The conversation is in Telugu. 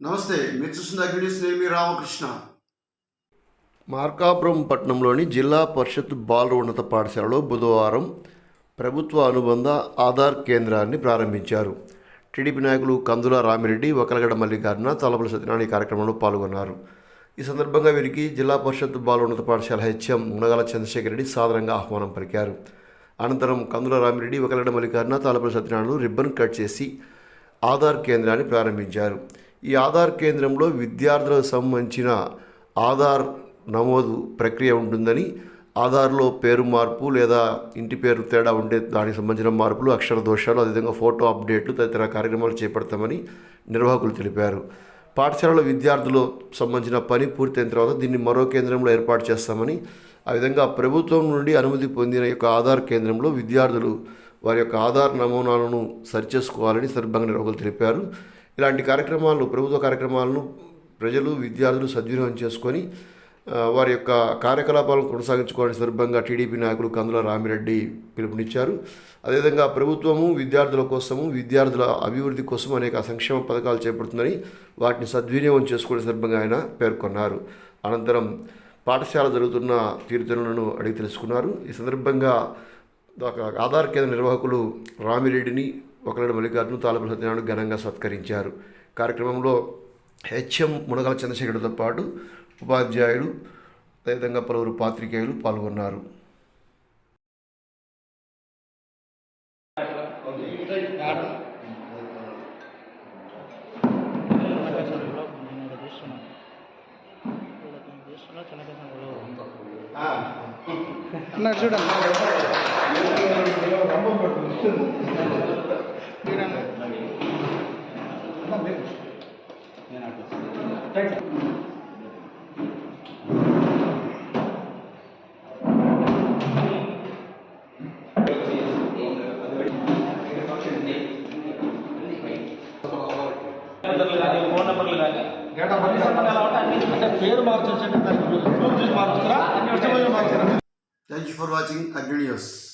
నమస్తే మీరు చూస్తున్న అగ్నిస్ నేను మీ రామకృష్ణ. మార్కాపురం పట్టణంలోని జిల్లా పరిషత్ బాల ఉన్నత పాఠశాలలో బుధవారం ప్రభుత్వ అనుబంధ ఆధార్ కేంద్రాన్ని ప్రారంభించారు. టీడీపీ నాయకులు కందుల రామిరెడ్డి ఒకలగడ మల్లికార్జున తలపల సత్యనారాయణ కార్యక్రమంలో పాల్గొన్నారు. ఈ సందర్భంగా వీరికి జిల్లా పరిషత్ బాల ఉన్నత పాఠశాల హెచ్ఎం మునగల చంద్రశేఖర్ రెడ్డి సాధారణంగా ఆహ్వానం పలికారు. అనంతరం కందుల రామిరెడ్డి ఒకలగడ మల్లికార్జున తలపల సత్యనారాయణలు రిబ్బన్ కట్ చేసి ఆధార్ కేంద్రాన్ని ప్రారంభించారు. ఈ ఆధార్ కేంద్రంలో విద్యార్థులకు సంబంధించిన ఆధార్ నమోదు ప్రక్రియ ఉంటుందని ఆధార్లో పేరు మార్పు లేదా ఇంటి పేరు తేడా ఉండే దానికి సంబంధించిన మార్పులు అక్షర దోషాలు అదేవిధంగా ఫోటో అప్డేట్లు తదితర కార్యక్రమాలు చేపడతామని నిర్వాహకులు తెలిపారు. పాఠశాలలో విద్యార్థులు సంబంధించిన పని పూర్తయిన తర్వాత దీన్ని మరో కేంద్రంలో ఏర్పాటు చేస్తామని ఆ విధంగా ప్రభుత్వం నుండి అనుమతి పొందిన యొక్క ఆధార్ కేంద్రంలో విద్యార్థులు వారి యొక్క ఆధార్ నమూనాలను సరిచేసుకోవాలని సందర్భంగా నిర్వాహకులు తెలిపారు. ఇలాంటి కార్యక్రమాలు ప్రభుత్వ కార్యక్రమాలను ప్రజలు విద్యార్థులు సద్వినియోగం చేసుకొని వారి యొక్క కార్యకలాపాలను కొనసాగించుకోవాలని సందర్భంగా టీడీపీ నాయకులు కందుల రామిరెడ్డి పిలుపునిచ్చారు. అదేవిధంగా ప్రభుత్వము విద్యార్థుల కోసము విద్యార్థుల అభివృద్ధి కోసం అనేక సంక్షేమ పథకాలు చేపడుతుందని వాటిని సద్వినియోగం చేసుకునే సందర్భంగా ఆయన పేర్కొన్నారు. అనంతరం పాఠశాల జరుగుతున్న తీర్థులను అడిగి తెలుసుకున్నారు. ఈ సందర్భంగా ఒక ఆధార్ కేంద్ర నిర్వాహకులు రామిరెడ్డిని ఒకలడు మల్లికార్జున తాళపల్లి సత్యనారాయణ ఘనంగా సత్కరించారు. కార్యక్రమంలో హెచ్ఎం మునగల చంద్రశేఖరుతో పాటు ఉపాధ్యాయులు అదేవిధంగా పలువురు పాత్రికేయులు పాల్గొన్నారు. అన్నారు చూడండి కానీ ఫోన్ నెంబర్లు కానీ అంటే పేరు చూసి మార్చుతారా thank you for watching Agni news